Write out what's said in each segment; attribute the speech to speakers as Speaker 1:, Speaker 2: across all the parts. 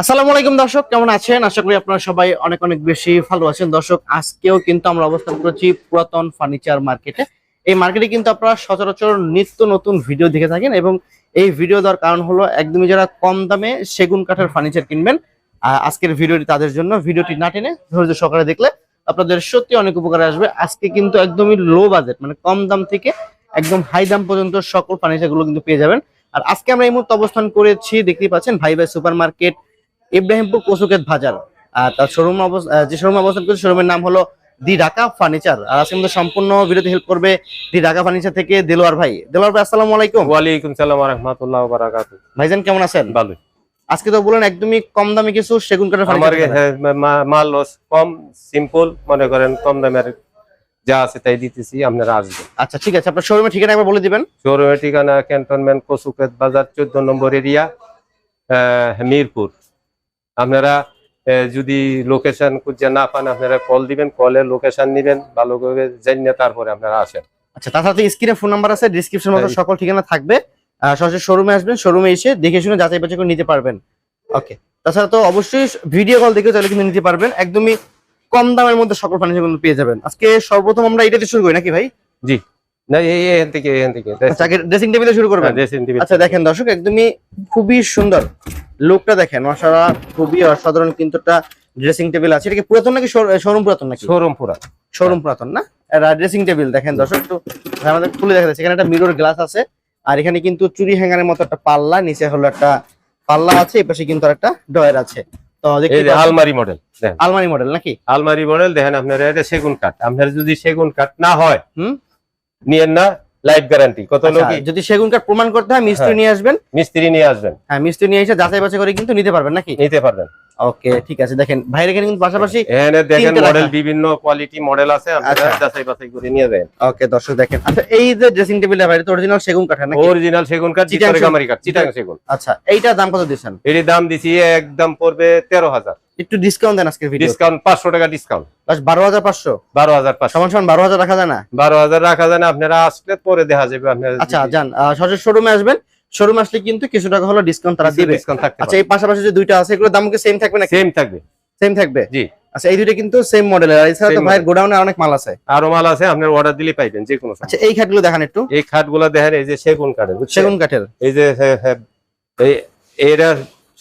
Speaker 1: আসসালামু আলাইকুম দর্শক, কেমন আছেন? আশা করি আপনারা সবাই অনেক অনেক বেশি ভালো আছেন। দর্শক, আজকেও কিন্তু আমরা অবস্থান করেছি পুরাতন ফার্নিচার মার্কেটে। এই মার্কেটে কিন্তু আপনারা সচরাচর নিত্য নতুন ভিডিও দেখে থাকেন এবং এই ভিডিও দেওয়ার কারণ হলো একদমই যারা কম দামে সেগুন কাঠের ফার্নিচার কিনবেন আজকের ভিডিওটি তাদের জন্য। ভিডিওটি না টেনে ধৈর্য সকালে দেখলে আপনাদের সত্যি অনেক উপকারে আসবে। আজকে কিন্তু একদমই লো বাজেট মানে কম দাম থেকে একদম হাই দাম পর্যন্ত সকল ফার্নিচারগুলো কিন্তু পেয়ে যাবেন। আর আজকে আমরা এই মুহূর্তে অবস্থান করেছি, দেখতেই পাচ্ছেন, ভাই ভাই সুপার মার্কেট ইব্রাহিমপুর কসুকেত বাজার। আর তার শোরুম যে শোরুম অবস্থান করছে শোরুমের নাম হলো দি ঢাকা ফার্নিচার। আর আজকে আমাদের সম্পূর্ণ ভিডিওতে হেল্প করবে দি ঢাকা ফার্নিচার থেকে দেলোয়ার ভাই। দেলোয়ার ভাই আসসালামু আলাইকুম।
Speaker 2: ওয়ালাইকুম সালাম রহমতুল্লাহ বারাকাত
Speaker 1: ভাইজান কেমন আছেন?
Speaker 2: ভালো
Speaker 1: আজকে তো বলেন একদমই কম দামে কিছু সেগুন কাঠের ফার্নিচার
Speaker 2: হ্যাঁ, মাল লস কম সিম্পল মনে করেন কম দামের যা আছে তাই দিতেছি আপনারা আসবেন।
Speaker 1: আচ্ছা ঠিক আছে আপনার শোরুমের ঠিকানা একবার বলে দিবেন।
Speaker 2: শোরুমের ঠিকানা ক্যান্টনমেন্ট কসুকেত বাজার চোদ্দ নম্বর এরিয়া মিরপুর। আপনারা যদি লোকেশন খুঁজে না পান আপনারা কল দিবেন কলে লোকেশন নিবেন ভালো করে জানিয়ে তারপরে আপনারা আসেন।
Speaker 1: আচ্ছা তাছাড়া তো স্ক্রিনে ফোন নাম্বার আছে ডিসক্রিপশন মতো
Speaker 2: হ্যাঁ।
Speaker 1: সকল ঠিকানা থাকবে। সরাসরি শোরুমে আসবেন শোরুমে এসে দেখে শুনে যাচাই বাছাই করে নিতে পারবেন। ওকে তাছাড়া তো অবশ্যই ভিডিও কল দেখে তাহলে কিন্তু নিতে পারবেন। একদমই কম দামের মধ্যে সকল ফার্নিচার কিন্তু পেয়ে যাবেন। আজকে সর্বপ্রথম আমরা এটাতে শুরু করি নাকি ভাই?
Speaker 2: জি। না এখান থেকে এখান থেকে।
Speaker 1: আচ্ছা ড্রেসিং টেবিলে শুরু করবেন।
Speaker 2: হ্যাঁ, dressing table।
Speaker 1: আচ্ছা দেখেন দর্শক একদমই খুবই সুন্দর লুকটা দেখেন মাশাআল্লাহ খুবই অসাধারণ কিন্তু একটা ড্রেসিং টেবিল আছে। এটা কি পুরাতন নাকি শোরুম পুরাতন নাকি?
Speaker 2: শোরুম পুরা
Speaker 1: শোরুম পুরাতন না? ড্রেসিং টেবিল দেখেন দর্শক একটু আমাদের খুলে দেখা যাচ্ছে। এখানে একটা মিরর গ্লাস আছে আর এখানে কিন্তু চুরি হ্যাঙ্গারের মতো একটা পাল্লা নিচে হলো একটা পাল্লা আছে এই পাশে কিন্তু একটা ডয়ার আছে।
Speaker 2: আলমারি মডেল
Speaker 1: আলমারি মডেল নাকি?
Speaker 2: আলমারি মডেল দেখেন আপনার এটা সেগুন কাঠ। আপনার যদি সেগুন কাঠ না হয়
Speaker 1: হুম?
Speaker 2: নিয়েন না লাইফ গ্যারান্টি। কত
Speaker 1: আচ্ছা,
Speaker 2: লোক
Speaker 1: যদি সেগুন কাঠ প্রমাণ করতে হয় মিস্ত্রি
Speaker 2: হ্যাঁ।
Speaker 1: নিয়ে আসবেন?
Speaker 2: মিস্ত্রি নিয়ে আসবেন।
Speaker 1: হ্যাঁ মিস্ত্রি নিয়ে এসে যাচাই বাছাই করে কিন্তু নিতে পারবেন নাকি?
Speaker 2: নিতে পারবেন।
Speaker 1: ওকে ঠিক আছে। দেখেন ভাইয়ের এখানে কিন্তু পাশাপাশি
Speaker 2: এখানে দেখেন মডেল বিভিন্ন কোয়ালিটি মডেল আছে আপনারা
Speaker 1: আচ্ছা।
Speaker 2: যাচাই বাছাই করে নিয়ে যাবেন।
Speaker 1: ওকে দর্শক দেখেন। আচ্ছা এই যে ড্রেসিং টেবিলটা ভাই অরিজিনাল সেগুন কাঠের নাকি?
Speaker 2: অরিজিনাল সেগুন কাঠ
Speaker 1: চিটাং সেগুন।
Speaker 2: কাঠ চিটাং সেগুন।
Speaker 1: আচ্ছা এইটার দাম কত দিচ্ছেন?
Speaker 2: এর দাম দিছি একদম পড়বে তেরো হাজার।
Speaker 1: একটু ডিসকাউন্ট দেন আজকের ভিডিও
Speaker 2: ডিসকাউন্ট পাঁচশো টাকা ডিসকাউন্ট
Speaker 1: বাস বারো হাজার পাঁচশো?
Speaker 2: বারো হাজার পাঁচশো।
Speaker 1: সমান সমান বারো হাজার রাখা যায় না?
Speaker 2: বারো হাজার রাখা যায় না আপনারা আসলে পরে দেখা যাবে আপনারা
Speaker 1: আচ্ছা যান সরাসরি শোরুমে আসবেন। শোরুমে আসলে কিন্তু কিছু টাকা হলো ডিসকাউন্ট তারা দিবে। আচ্ছা এই পাশাপাশি যে দুইটা আছে এগুলোর দাম কি সেম থাকবে না
Speaker 2: সেম থাকবে।
Speaker 1: সেম থাকবে?
Speaker 2: জি।
Speaker 1: আচ্ছা এই দুইটা কিন্তু সেম মডেলের আর এছাড়া তো
Speaker 2: model।
Speaker 1: গোডাউনে অনেক মাল আছে।
Speaker 2: আরও মাল আছে আপনার অর্ডার দিলে পাইবেন যে কোনো।
Speaker 1: আচ্ছা এই খাটগুলো দেখান একটু।
Speaker 2: এই খাটগুলা দেখেন এই যে সেগুন কাঠের
Speaker 1: সেগুন কাঠের।
Speaker 2: এই যে হ্যাঁ, হ্যাঁ, এই এটা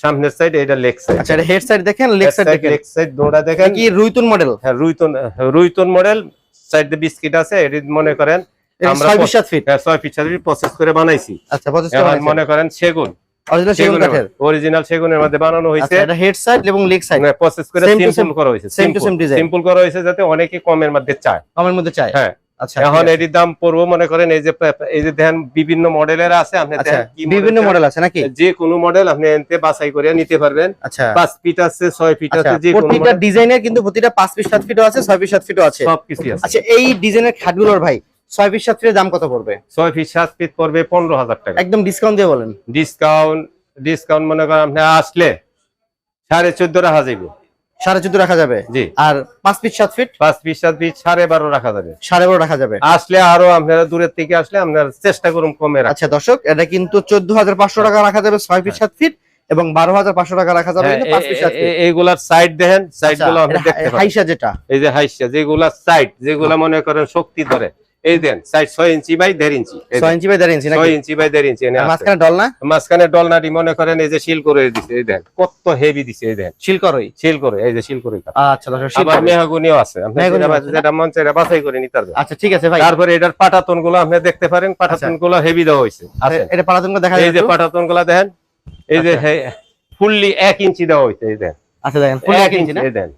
Speaker 2: সামনের সাইড এটা লেগ সাইড
Speaker 1: আচ্ছা এটা হেড সাইড দেখেন লেগ সাইড দেখেন।
Speaker 2: লেগ সাইড দোড়া দেখেন।
Speaker 1: কি রুইতুন মডেল
Speaker 2: হ্যাঁ রুইতন রুইতন মডেল সাইড বিস্কিট আছে এটি মনে করেন আমরা
Speaker 1: ফিট
Speaker 2: হ্যাঁ, ছয় ফিট সাত প্রসেস করে বানাইছি।
Speaker 1: আচ্ছা
Speaker 2: মনে করেন সেগুন।
Speaker 1: অরিজিনাল সেগুন কাঠের?
Speaker 2: অরিজিনাল সেগুনের মধ্যে বানানো হয়েছে।
Speaker 1: আচ্ছা এটা হেড সাইড এবং লেগ সাইড
Speaker 2: প্রসেস করে সিম্পল করা হয়েছে। সিম্পল করা হয়েছে যাতে অনেকে কমের মধ্যে চায়।
Speaker 1: কমের মধ্যে
Speaker 2: হ্যাঁ।
Speaker 1: আচ্ছা
Speaker 2: এখন এটির দাম পড়ব মনে করেন এই যে এই যে দেখেন বিভিন্ন মডেলের আছে আপনি
Speaker 1: বিভিন্ন মডেল আছে নাকি।
Speaker 2: যে কোনো মডেল আপনি এনতে বাছাই করে নিতে পারবেন।
Speaker 1: আচ্ছা।
Speaker 2: পাঁচ ফিট আছে ছয় ফিট আছে যে
Speaker 1: প্রতিটা ডিজাইনের কিন্তু প্রতিটা পাঁচ ফিট সাত ফিটও আছে ছয় ফিট সাত ফিটও আছে।
Speaker 2: সবকিছু আছে।
Speaker 1: আচ্ছা এই ডিজাইনের খাটগুলোর ভাই ছয় ফিট সাত ফিটের দাম কত পড়বে?
Speaker 2: ছয় ফিট সাত ফিট পড়বে পনেরো হাজার টাকা।
Speaker 1: একদম ডিসকাউন্ট দিয়ে বলেন।
Speaker 2: ডিসকাউন্ট ডিসকাউন্ট মনে করেন আপনি আসলে সাড়ে চোদ্দ রাখা যাবে
Speaker 1: সাড়ে চোদ্দ রাখা যাবে?
Speaker 2: জি।
Speaker 1: আর পাঁচ ফিট সাত ফিট
Speaker 2: পাঁচ ফিট সাত ফিট সাড়ে বারো রাখা যাবে।
Speaker 1: সাড়ে বারো রাখা যাবে।
Speaker 2: আসলে আরও আপনারা দূরের থেকে আসলে আপনারা চেষ্টা করুন কমে
Speaker 1: আচ্ছা দর্শক এটা কিন্তু চোদ্দ হাজার পাঁচশো টাকা রাখা যাবে ছয় ফিট সাত ফিট এবং বারো হাজার পাঁচশো টাকা রাখা যাবে
Speaker 2: হ্যাঁ, এইগুলার সাইড দেখেন সাইড
Speaker 1: আচ্ছা,
Speaker 2: গুলো
Speaker 1: হাইসা যেটা।
Speaker 2: এই যে হাইসা যেগুলা সাইড যেগুলা মনে করেন শক্তি ধরে। এই দেন সাইড ছয় ইঞ্চি বাই দেড় ইঞ্চি
Speaker 1: ছয় ইঞ্চি বাই দেড় ইঞ্চি
Speaker 2: ছয় ইঞ্চি বাই দেড় ইঞ্চি।
Speaker 1: মাঝখানে ডল না?
Speaker 2: মাঝখানে ডলনাটি মনে করেন এই যে শিল করে দিছে এই দেন কত হেভি দিছে এই দেন।
Speaker 1: শিল করই?
Speaker 2: শিল করে এই যে শিল করে
Speaker 1: আচ্ছা
Speaker 2: আবার মেহাগুনিও আছে। আপনি যেটা- মন চাই বাছাই করে নিতে পারবেন।
Speaker 1: আচ্ছা ঠিক আছে ভাই।
Speaker 2: তারপরে এটার পাটাতনগুলো আপনি দেখতে পারেন পাটাতনগুলো হেভি দেওয়া হয়েছে। আছে।
Speaker 1: এটা পালাতন দেখা
Speaker 2: এই যে পাটাতনগুলা দেখেন এই যে ফুললি এক ইঞ্চি দেওয়া হয়েছে এই দেন।
Speaker 1: আচ্ছা দেখেন
Speaker 2: এক
Speaker 1: ইঞ্চি
Speaker 2: এই দেন।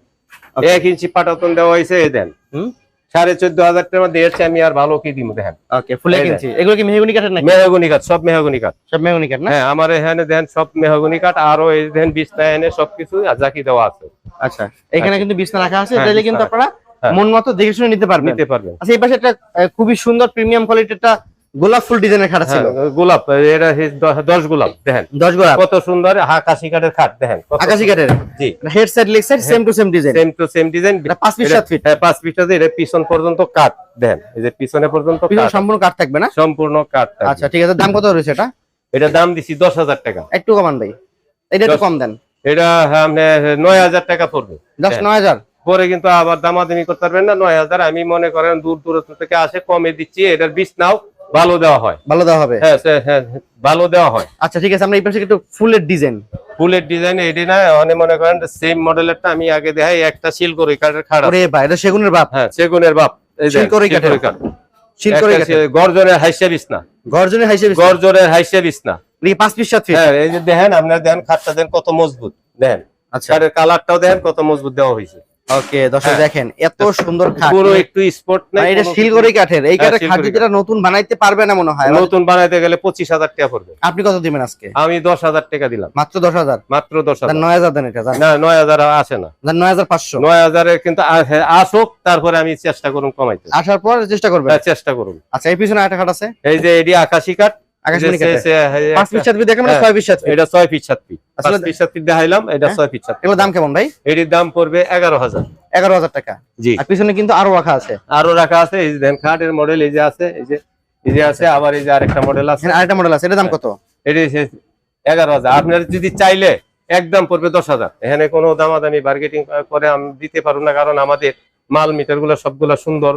Speaker 2: এক ইঞ্চি পাটাতন দেওয়া হয়েছে এই দেন।
Speaker 1: হুম?
Speaker 2: সাড়ে চোদ্দ হাজার টাকার মধ্যে আমি আর ভালো কি দিব দেখেন?
Speaker 1: ওকে ফুল এক এগুলো কি মেহগুনি কাঠের নাকি?
Speaker 2: মেহগুনি কাঠ সব মেহগুনি কাঠ।
Speaker 1: সব মেহগুনি কাঠ না?
Speaker 2: হ্যাঁ আমার এখানে সব মেহগুনি কাঠ আরও এই দেন বিছনা এনে সবকিছু জাকি দেওয়া আছে।
Speaker 1: আচ্ছা এখানে কিন্তু বিছনা রাখা আছে
Speaker 2: হ্যাঁ,
Speaker 1: তাহলে কিন্তু আপনারা
Speaker 2: হ্যাঁ।
Speaker 1: মন মতো দেখে শুনে নিতে পারবেন।
Speaker 2: নিতে পারবেন।
Speaker 1: আচ্ছা এই পাশে একটা খুবই সুন্দর প্রিমিয়াম কোয়ালিটির একটা গোলাপ ফুল ডিজাইনের খাট ছিল।
Speaker 2: হ্যাঁ, গোলাপ এটা হে- দ- দশ গোলাপ দেখেন।
Speaker 1: দশ গোলাপ।
Speaker 2: কত সুন্দর আকাশি কাঠের খাট দেখেন
Speaker 1: আকাশি কাঠের।
Speaker 2: জি।
Speaker 1: Head side leg side same to same design
Speaker 2: same to same design
Speaker 1: এটা পাঁচ ফিট সাত ফিট
Speaker 2: হ্যাঁ পাঁচ ফিট আছে এটা পিছন পর্যন্ত কাঠ দেখেন এই যে পিছনে পর্যন্ত
Speaker 1: সম্পূর্ণ কাঠ থাকবে না?
Speaker 2: সম্পূর্ণ কাঠ থাকবে।
Speaker 1: আচ্ছা ঠিক আছে দাম কত রয়েছে এটা?
Speaker 2: এটা দাম দিছি দশ হাজার টাকা।
Speaker 1: একটু কমান ভাই। এটা একটু কম দেন।
Speaker 2: এটা আপনার নয় হাজার টাকা পড়বে।
Speaker 1: জাস্ট
Speaker 2: হ্যাঁ।
Speaker 1: নয় হাজার?
Speaker 2: পরে কিন্তু আবার দামাদামি করতে পারবেন না নয় হাজার। আমি মনে করেন দূর দূরত্ব থেকে আসে কমে দিচ্ছি এটার বীজ নাও ভালো দেওয়া হয়।
Speaker 1: ভালো দেওয়া হবে?
Speaker 2: হ্যাঁ হ্যাঁ ভালো দেওয়া হয়।
Speaker 1: আচ্ছা ঠিক আছে আমরা এই পাশে একটু ফুলের ডিজাইন।
Speaker 2: ফুলের ডিজাইন এটি না অনেক মনে করেন সেম মডেলেরটা আমি আগে দেখাই একটা কাঠের খাড়া।
Speaker 1: ওরে ভাই এটা সেগুনের বাপ।
Speaker 2: হ্যাঁ সেগুনের বাপ। এই
Speaker 1: শিলকড়ি কাঠের।
Speaker 2: শিলকড়ি কাঠ। একটা গর্জনের হাইসা বিছনা
Speaker 1: গর্জনের হাইসে
Speaker 2: গর্জনের হাইসা বিছনা
Speaker 1: পাঁচ পিস সাত পিস?
Speaker 2: হ্যাঁ এই যে দেখেন আপনার দেখেন খাটটা দেন কত মজবুত। দেখেন
Speaker 1: আচ্ছা।
Speaker 2: কালারটাও দেখেন কত মজবুত দেওয়া হয়েছে।
Speaker 1: ওকে দর্শক
Speaker 2: হ্যাঁ।
Speaker 1: দেখেন এত সুন্দর খাট
Speaker 2: পুরো একটু স্পট
Speaker 1: মানে এটা শিলগড়ি কাঠের। এই
Speaker 2: হ্যাঁ,
Speaker 1: কাঠের খাট যেটা নতুন বানাইতে পারবে না মনে হয়
Speaker 2: নতুন বানাইতে গেলে পঁচিশ হাজার টাকা পড়বে।
Speaker 1: আপনি কত দিবেন আজকে?
Speaker 2: আমি দশ হাজার টাকা দিলাম।
Speaker 1: মাত্র দশ হাজার?
Speaker 2: মাত্র দশ হাজার।
Speaker 1: নয় হাজার দেন এটা
Speaker 2: না নয় হাজার আসে না।
Speaker 1: যান নয় হাজার পাঁচশো।
Speaker 2: নয় হাজারে কিন্তু হ্যাঁ, আসুক তারপরে আমি চেষ্টা করুন কমাইতে।
Speaker 1: আসার পর চেষ্টা করবেন?
Speaker 2: চেষ্টা করুন।
Speaker 1: আচ্ছা এই পিছনে একটা খাট আছে?
Speaker 2: এই যে এটি আকাশি কাঠ
Speaker 1: আকাশমণি
Speaker 2: যে-
Speaker 1: কাঠের।
Speaker 2: সে- সে-
Speaker 1: পাঁচ পিস সাত পিস দেখেন মানে
Speaker 2: হ্যাঁ।
Speaker 1: ছয় পিস সাত
Speaker 2: এটা ছয় সাত
Speaker 1: আসলে-
Speaker 2: দেখাইলাম এটা
Speaker 1: হ্যাঁ।
Speaker 2: ছয় সাত
Speaker 1: দাম কেমন ভাই?
Speaker 2: এটির দাম পড়বে এগারো হাজার।
Speaker 1: এগারো হাজার টাকা।
Speaker 2: জি।
Speaker 1: আর পিছনে কিন্তু আরও রাখা আছে।
Speaker 2: আরও রাখা আছে এই যে দেন খাটের মডেল এই যে আছে এই যে এই যে আছে আবার এই যে আরেকটা মডেল আছে।
Speaker 1: আরেকটা মডেল আছে এটা দাম কত?
Speaker 2: এটি এগারো হাজার। আপনার যদি চাইলে একদম পড়বে দশ হাজার। এখানে কোনো দামাদামি বার্গেটিং করে আমি দিতে পারব না কারণ আমাদের মাল মিটারগুলো সবগুলো সুন্দর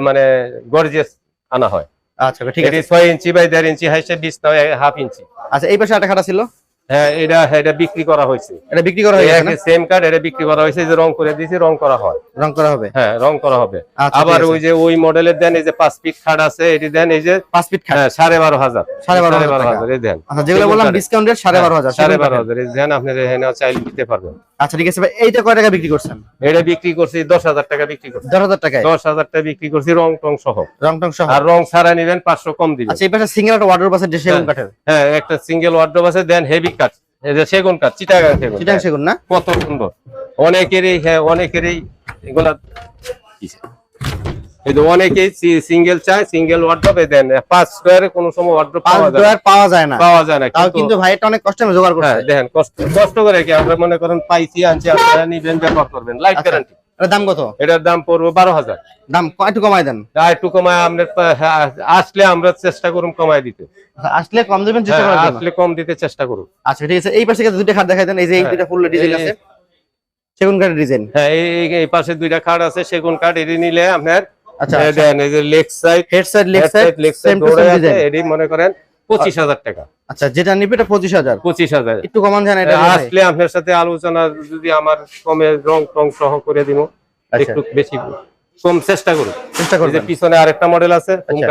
Speaker 2: মানে গর্জিয়াস আনা হয়।
Speaker 1: আচ্ছা ঠিক আছে।
Speaker 2: এটি ছয় ইঞ্চি বাই দেড় ইঞ্চি হাইসে বিশ নয় হাফ ইঞ্চি।
Speaker 1: আচ্ছা এই পাশে খাট ছিল
Speaker 2: হ্যাঁ এটা এটা বিক্রি করা হয়েছে।
Speaker 1: এটা বিক্রি করা হয়ে গেছে না?
Speaker 2: সেম কার্ড এটা বিক্রি করা হয়েছে যে রং করে দিয়েছি রং করা হয়।
Speaker 1: রং করা হবে।
Speaker 2: হ্যাঁ রং করা হবে।
Speaker 1: আচ্ছা,
Speaker 2: আবার ওই যে ওই মডেলের দেন এই যে পাঁচ ফিট খাট আছে এটি দেন এই যে
Speaker 1: পাঁচ ফিট খাট।
Speaker 2: হ্যাঁ, সাড়ে বারো হাজার।
Speaker 1: সাড়ে বারো হাজার টাকা।
Speaker 2: হাজার এই দেন।
Speaker 1: আচ্ছা যেগুলো বললাম
Speaker 2: কাঠের।
Speaker 1: ডিসকাউন্ট রেট সাড়ে বারো হাজার
Speaker 2: সাড়ে বারো হাজার এই দেন আপনি এখানে চাইলে দিতে পারবেন।
Speaker 1: আচ্ছা ঠিক আছে ভাই এইটা কয় টাকা বিক্রি করছেন?
Speaker 2: এটা বিক্রি করছি দশ হাজার টাকা বিক্রি করছি।
Speaker 1: দশ হাজার টাকা
Speaker 2: দশ হাজার টাকা বিক্রি করছি রং টং সহ।
Speaker 1: রং টং সহ?
Speaker 2: আর রং ছাড়া নিবেন পাঁচশো কম দিবেন
Speaker 1: আচ্ছা এই পাশে সিঙ্গেল একটা ওয়াটার আছে সেগুন
Speaker 2: হ্যাঁ।
Speaker 1: কাঠের?
Speaker 2: হ্যাঁ একটা সিঙ্গেল ওয়ার্ড্রোব আছে দেন হেভি কাঠ এই যে সেগুন কাঠ চিটাগাং সেগুন।
Speaker 1: চিটাগাং সেগুন না?
Speaker 2: কত সুন্দর। অনেকেরই হ্যাঁ অনেকেরই এগুলা? এই যে অনেকেই সিঙ্গেল চায় সিঙ্গেল ওয়ার্ড্রোব দেন পাঁচ স্কোয়ারে কোনো সময় পাওয়া যায় না।
Speaker 1: পাওয়া যায় না।
Speaker 2: পাওয়া যায় না কিন্তু
Speaker 1: ভাই এটা অনেক কষ্ট আমি জোগাড়
Speaker 2: হ্যাঁ দেখেন কষ্ট কষ্ট করে কি আমরা মনে করেন পাইছি আনছি আপনারা নিবেন ব্যবহার করবেন লাইফ
Speaker 1: আচ্ছা।
Speaker 2: গ্যারান্টি
Speaker 1: এটার দাম কত?
Speaker 2: এটার দাম পড়বে বারো হাজার।
Speaker 1: দাম একটু কমাই দেন।
Speaker 2: একটু কমায় আপনার হ্যাঁ, আসলে আমরা চেষ্টা করুন কমায় দিতে।
Speaker 1: আচ্ছা, আসলে কম দেবেন চেষ্টা
Speaker 2: হ্যাঁ, আসলে কম দিতে চেষ্টা করুন।
Speaker 1: আচ্ছা ঠিক আছে এই পাশে দুইটা খাট দেখাই দেন এই যে এই
Speaker 2: হ্যাঁ,
Speaker 1: দুইটা ফুল ডিজাইন আছে। সেগুন কাঠের ডিজাইন
Speaker 2: হ্যাঁ এই পাশে দুইটা কার্ড আছে সেগুন কার্ড এটি নিলে আপনার
Speaker 1: আচ্ছা
Speaker 2: দেন এই যে leg side
Speaker 1: head side leg
Speaker 2: leg মনে করেন পঁচিশ হাজার টাকা।
Speaker 1: আচ্ছা যেটা নিবে এটা পঁচিশ হাজার।
Speaker 2: পঁচিশ হাজার।
Speaker 1: একটু কমান জান এটা
Speaker 2: আসলে আপনার সাথে আলোচনা যদি আমার কমে রং টং সহ করে দিব
Speaker 1: আচ্ছা।
Speaker 2: একটু বেশি। কম চেষ্টা করুন।
Speaker 1: চেষ্টা করবেন।
Speaker 2: পিছনে আরেকটা মডেল আছে
Speaker 1: আচ্ছা।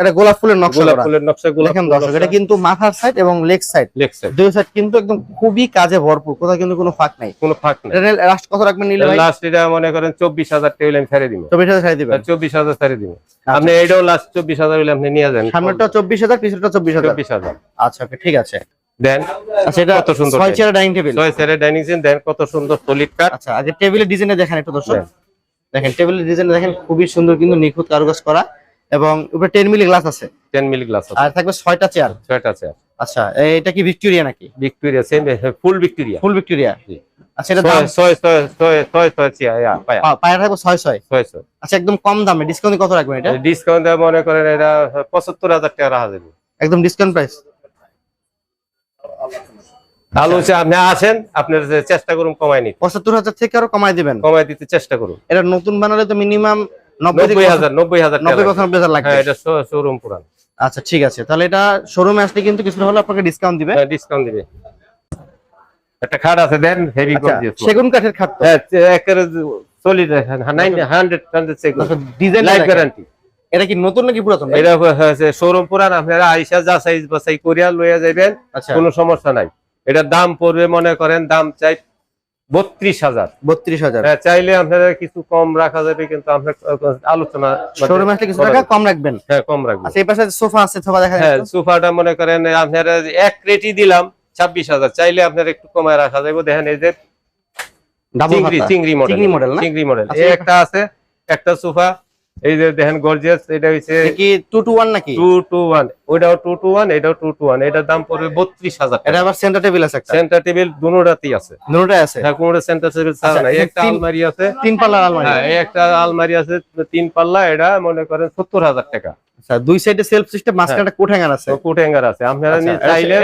Speaker 1: এটা গোলাপ ফুলের নকশা
Speaker 2: গোলাপ ফুলের নকশা গোলাপ
Speaker 1: দেখেন দর্শক এটা কিন্তু মাথার সাইড এবং লেগ সাইড
Speaker 2: লেগ সাইড
Speaker 1: দুই সাইড কিন্তু একদম খুবই কাজে ভরপুর কোথাও কিন্তু কোনো ফাঁক নাই।
Speaker 2: কোনো ফাঁক নেই।
Speaker 1: এটা লাস্ট কত রাখবেন নিলে ভাই?
Speaker 2: লাস্ট এটা মনে করেন আমি ছেড়ে দিব
Speaker 1: ছাড়ি দিবেন।
Speaker 2: ছেড়ে দিব
Speaker 1: আচ্ছা।
Speaker 2: আপনি এইটাও লাস্ট আপনি নিয়ে যান।
Speaker 1: আচ্ছা ঠিক আছে।
Speaker 2: দেন।
Speaker 1: আচ্ছা এটা
Speaker 2: কত সুন্দর
Speaker 1: ছয় চেয়ার ডাইনিং টেবিল
Speaker 2: ছয় ডাইনিং দেন কত সুন্দর সলিড
Speaker 1: আচ্ছা আগে টেবিলের ডিজাইনে দেখেন একটু দর্শক।
Speaker 2: দেন।
Speaker 1: দেখেন টেবিলের ডিজাইনে দেখেন খুবই সুন্দর কিন্তু নিখুঁত কারুকাজ করা এবং উপরে টেন মিলি গ্লাস আছে।
Speaker 2: টেন মিলি গ্লাস আছে।
Speaker 1: আর থাকবে ছয়টা চেয়ার
Speaker 2: ছয়টা চেয়ার
Speaker 1: আচ্ছা এটা কি ভিক্টোরিয়া নাকি?
Speaker 2: Victoria same full Victoria
Speaker 1: full Victoria
Speaker 2: জি।
Speaker 1: আচ্ছা এটা দাম?
Speaker 2: ছয় ছয় ছয় ছয় ছয় ছয় চেয়ার পায়া।
Speaker 1: পা- পায়ের থাকবে ছয় ছয়।
Speaker 2: ছয় ছয়।
Speaker 1: আচ্ছা একদম কম দামে ডিসকাউন্ট কত রাখবেন এটা?
Speaker 2: ডিসকাউন্ট মনে করেন এটা পঁচাত্তর হাজার টাকা রাখা যাবে।
Speaker 1: একদম ডিসকাউন্ট প্রাইস
Speaker 2: আলোচনা আপনি আসেন আপনার চেষ্টা করুন কমাই
Speaker 1: পঁচাত্তর হাজার থেকে আরও কমাই দিবেন।
Speaker 2: কমাই দিতে চেষ্টা করুন।
Speaker 1: এটা নতুন বানালে তো মিনিমাম নব্বই
Speaker 2: হাজার নব্বই হাজার
Speaker 1: নব্বই
Speaker 2: লাগবে।
Speaker 1: হাজার লাগবে।
Speaker 2: হ্যাঁ এটা শোরুম পুরান।
Speaker 1: আচ্ছা ঠিক আছে। তাহলে এটা শোরুমে আসলে কিন্তু কিছুটা হলে আপনাকে ডিসকাউন্ট দিবে।
Speaker 2: ডিসকাউন্ট দিবে। একটা খাট আছে দেন হেভি
Speaker 1: আচ্ছা, সেগুন কাঠের খাট
Speaker 2: হ্যাঁ সলিড
Speaker 1: ডিজাইন
Speaker 2: লাইফ গ্যারান্টি
Speaker 1: এটা কি নতুন নাকি পুরাতন?
Speaker 2: এটা শোরুম পুরান আপনারা আইসা যা সাইজ বাছাই করিয়া লইয়া যাবেন
Speaker 1: আচ্ছা।
Speaker 2: কোনো সমস্যা নাই। এটার দাম পড়বে মনে করেন দাম চাই বত্রিশ হাজার।
Speaker 1: বত্রিশ হাজার।
Speaker 2: হ্যাঁ চাইলে আপনারা কিছু কম রাখা যাবে কিন্তু আপনার আলোচনা
Speaker 1: শোরুমে আসলে কিছু টাকা কম রাখবেন?
Speaker 2: হ্যাঁ কম রাখবেন
Speaker 1: আচ্ছা এই পাশে সোফা আছে সোফা দেখা
Speaker 2: হ্যাঁ সোফাটা মনে করেন আপনারা এক রেটি দিলাম ছাব্বিশ হাজার। চাইলে আপনার একটু কমায় রাখা যাবে। দেখেন এই যে চিংড়ি চিংড়ি মডেল
Speaker 1: চিংড়ি
Speaker 2: মডেল
Speaker 1: আচ্ছা,
Speaker 2: এই একটা আছে একটা সোফা। এই যে দেখেন গর্জিয়াস এটা হচ্ছে
Speaker 1: কি টু টু ওয়ান নাকি?
Speaker 2: টু টু ওয়ান ওইটাও টু টু ওয়ান এটাও টু টু ওয়ান এটার দাম পড়বে বত্রিশ হাজার
Speaker 1: এটা আবার সেন্টার টেবিল আছে
Speaker 2: সেন্টার টেবিল দুটাতেই আছে।
Speaker 1: দুটোটাই আছে?
Speaker 2: হ্যাঁ কোনোটা সেন্টার টেবিল ছাড়া
Speaker 1: আচ্ছা,
Speaker 2: না এই একটা আলমারি আছে।
Speaker 1: তিন পাল্লার আলমারি।
Speaker 2: হ্যাঁ একটা আলমারি আছে তিন পাল্লা। এটা মনে করেন সত্তর হাজার টাকা।
Speaker 1: আচ্ছা দুই সাইডে সেলফ সিস্টেম মাঝখানে কোট হ্যাঙ্গার আছে?
Speaker 2: কোট হ্যাঙ্গার আছে। আপনারা
Speaker 1: আচ্ছা,
Speaker 2: চাইলে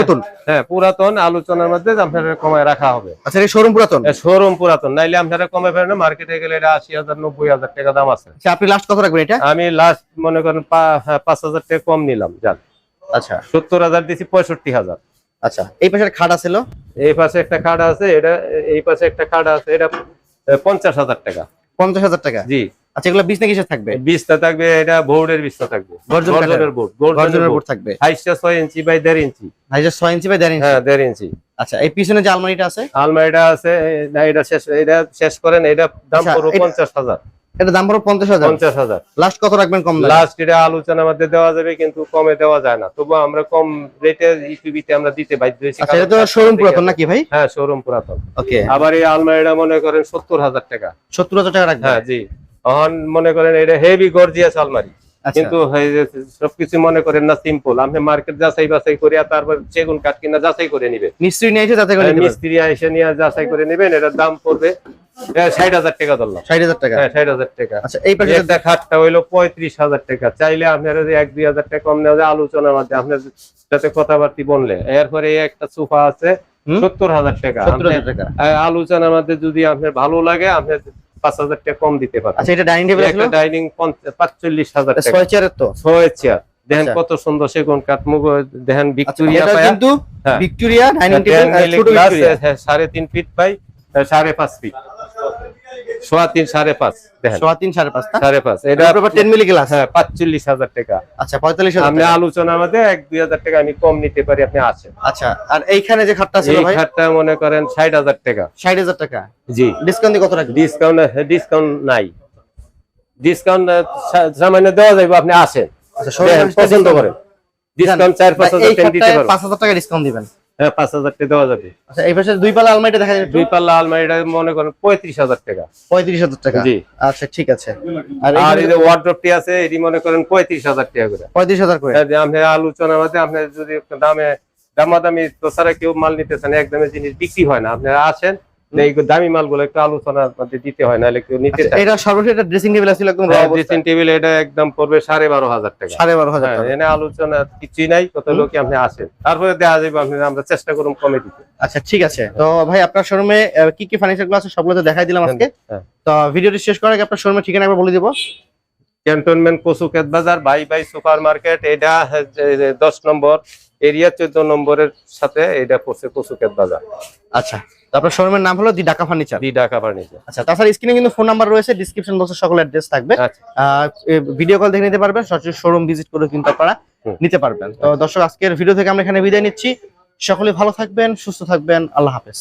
Speaker 1: নতুন?
Speaker 2: হ্যাঁ পুরাতন আলোচনার মধ্যে আপনারা কমায় রাখা হবে।
Speaker 1: আচ্ছা এই শোরুম পুরাতন?
Speaker 2: শোরুম পুরাতন। নাইলে আপনারা কমে পারেন না মার্কেটে গেলে এটা আশি হাজার নব্বই হাজার টাকা দাম আছে।
Speaker 1: আচ্ছা আপনি লাস্ট কত রাখবেন এটা?
Speaker 2: আমি লাস্ট মনে করেন পা- হ্যাঁ, পাঁচ হাজার টাকা কম নিলাম। যান।
Speaker 1: আচ্ছা।
Speaker 2: সত্তর হাজার দিছি পঁয়ষট্টি হাজার।
Speaker 1: আচ্ছা এই পাশের খাট আছে
Speaker 2: এই পাশে একটা কার্ড আছে এটা এই পাশে একটা কার্ড আছে এটা পঞ্চাশ হাজার টাকা।
Speaker 1: পঞ্চাশ হাজার টাকা?
Speaker 2: জি।
Speaker 1: আচ্ছা এগুলো কিসের থাকবে?
Speaker 2: থাকবে এটা বোর্ডের থাকবে।
Speaker 1: গর্জন কাঠের।
Speaker 2: গর্জনের বোর্ড
Speaker 1: গর্জনের
Speaker 2: গর্জনের বোর্ড।
Speaker 1: থাকবে।
Speaker 2: ইঞ্চি বাই দেড় ইঞ্চি।
Speaker 1: ইঞ্চি বাই দেড় ইঞ্চি।
Speaker 2: হ্যাঁ ইঞ্চি।
Speaker 1: আচ্ছা এই পিছনে যে আলমারিটা আছে?
Speaker 2: আলমারিটা আছে না এটা শেষ এটা শেষ করেন এটা দাম
Speaker 1: আচ্ছা,
Speaker 2: পড়বে
Speaker 1: এটা- দাম পড়ো পঞ্চাশ হাজার।
Speaker 2: পঞ্চাশ হাজার।
Speaker 1: লাস্ট কত রাখবেন কম
Speaker 2: লাস্ট এটা আলোচনার মধ্যে দেওয়া যাবে কিন্তু কমে দেওয়া যায় না। তবু আমরা কম রেটে ইপিবিতে আমরা দিতে বাধ্য হয়েছি
Speaker 1: আচ্ছা এটা তো শোরুম পুরাতন নাকি ভাই?
Speaker 2: হ্যাঁ শোরুম পুরাতন।
Speaker 1: ওকে
Speaker 2: আবার এই আলমারিটা মনে করেন সত্তর হাজার টাকা।
Speaker 1: সত্তর হাজার টাকা রাখবেন?
Speaker 2: হ্যাঁ জি। এখন মনে করেন এটা হেভি গর্জিয়াস আলমারি। কিন্তু এই সবকিছু মনে করেন না সিম্পল আপনি মার্কেট যাচাই বাছাই করে তারপর সেগুন কাঠ কিনা যাচাই করে নিবেন
Speaker 1: মিস্ত্রি নিয়ে এসে যাতে করে পারবেন।
Speaker 2: মিস্ত্রি এসে নিয়ে যাচাই করে নেবেন এটার দাম পড়বে ষাট হাজার টাকা ধরলাম।
Speaker 1: ষাট হাজার টাকা?
Speaker 2: হ্যাঁ ষাট হাজার টাকা।
Speaker 1: আচ্ছা এই পাশে
Speaker 2: একটা খাটটা হইল পঁয়ত্রিশ হাজার টাকা। চাইলে আপনারা যে এক দুই হাজার টাকা কম নেওয়া যায় আলোচনার মধ্যে আপনার সাথে কথাবার্তি বললে। এরপরে একটা সোফা আছে সত্তর হাজার টাকা। আলোচনার মধ্যে যদি আপনার ভালো লাগে আপনি পাঁচ হাজার টাকা কম দিতে পারবে।
Speaker 1: আচ্ছা এটা ডাইনিং টেবিল
Speaker 2: একটা ডাইনিং পাঁচচল্লিশ হাজার টাকা।
Speaker 1: ছয় চেয়ারের তো?
Speaker 2: ছয় চেয়ার দেখেন
Speaker 1: আচ্ছা।
Speaker 2: কত সুন্দর সেগুন কাঠ দেখেন
Speaker 1: আচ্ছা,
Speaker 2: ভিক্টোরিয়া
Speaker 1: কিন্তু
Speaker 2: হ্যাঁ।
Speaker 1: ভিক্টোরিয়া ডাইনিং টেবিল ছোট ভিক্টোরিয়া।
Speaker 2: হ্যাঁ, সাড়ে তিন ফিট বাই আহ, সাড়ে পাঁচ ফিট সোয়া তিন সাড়ে পাঁচ দেখেন।
Speaker 1: সোয়া তিন সাড়ে পাঁচ
Speaker 2: সাড়ে পাঁচ এটা
Speaker 1: এটা টেন মিলি গ্লাস
Speaker 2: হ্যাঁ পাঁচচল্লিশ হাজার টাকা।
Speaker 1: আচ্ছা পঁয়তাল্লিশ
Speaker 2: আপনি। আলোচনার মধ্যে এক দুই হাজার টাকা আমি কম নিতে পারি আপনি
Speaker 1: আচ্ছা আর এইখানে যে খাটটা
Speaker 2: এই খাটটা মনে করেন ষাট হাজার টাকা।
Speaker 1: ষাট হাজার টাকা।
Speaker 2: জি।
Speaker 1: ডিসকাউন্ট কত রাখবেন?
Speaker 2: ডিসকাউন্ট ডিসকাউন্ট নাই। ডিসকাউন্ট সামান্য দেওয়া যাবে আপনি আসেন।
Speaker 1: আচ্ছা
Speaker 2: পছন্দ করেন। ডিসকাউন্ট চার পাঁচ হাজার টাকা
Speaker 1: ডিসকাউন্ট দিবেন।
Speaker 2: হ্যাঁ পাঁচ হাজার টাকা দেওয়া যাবে।
Speaker 1: আচ্ছা এই পাশে দুই পাল্লা আলমারিটা দেখা
Speaker 2: দুই পাল্লা আলমারিটা মনে করেন পঁয়ত্রিশ হাজার টাকা।
Speaker 1: পঁয়ত্রিশ হাজার টাকা?
Speaker 2: জি।
Speaker 1: আচ্ছা ঠিক আছে। আর
Speaker 2: আর এই যে ওয়ার্ড্রপটি আছে এটি মনে করেন পঁয়ত্রিশ হাজার টাকা করে।
Speaker 1: পঁয়ত্রিশ হাজার করে?
Speaker 2: হ্যাঁ, আপনি মধ্যে আপনি যদি দামে দামাদামি তো ছাড়া কেউ মাল নিতেছেন একদমে জিনিস বিক্রি হয় না। আপনারা আসেন এই দামি মালগুলো একটু আলোচনার মধ্যে দিতে হয় নাহলে কেউ নিতে
Speaker 1: আচ্ছা, এটা সর্বশেষ এটা ড্রেসিং টেবিল আছিল একদম
Speaker 2: ড্রেসিং টেবিল এটা একদম পড়বে সাড়ে বারো হাজার টাকা।
Speaker 1: সাড়ে বারো হাজার
Speaker 2: হ্যাঁ
Speaker 1: টাকা।
Speaker 2: এনে আলোচনা কিছুই নাই কত লোক আপনি আসেন। তারপরে দেখা যাবে আপনি আমরা চেষ্টা করুন কমে দিতে
Speaker 1: আচ্ছা ঠিক আছে। তো ভাই আপনার শোরুমে কি কি ফার্নিচারগুলো আছে সবগুলো তো দেখাই দিলাম আজকে।
Speaker 2: হ্যাঁ।
Speaker 1: তো ভিডিওটি শেষ করার আগে আপনার শোরুমের ঠিকানা একবার বলে দিব।
Speaker 2: ক্যান্টনমেন্ট কসুকেত বাজার বাই বাই সুপার মার্কেট এটা দশ নম্বর এরিয়া চোদ্দ নম্বরের সাথে এটা পড়ছে কসুকেত বাজার।
Speaker 1: আচ্ছা তারপর আপনার শোরুমের নাম হলো the Dhaka furniture.
Speaker 2: The Dhaka furniture.
Speaker 1: আচ্ছা তাছাড়া স্ক্রিনে কিন্তু ফোন নাম্বার রয়েছে ডিসক্রিপশন বক্সে সকল অ্যাড্রেস থাকবে।
Speaker 2: আচ্ছা।
Speaker 1: ভিডিও কল দেখে নিতে পারবেন সরাসরি শোরুম ভিজিট করে কিন্তু আপনারা নিতে পারবেন। তো দর্শক আজকের ভিডিও থেকে আমরা এখানে বিদায় নিচ্ছি। সকলে ভালো থাকবেন সুস্থ থাকবেন আল্লাহ হাফেজ।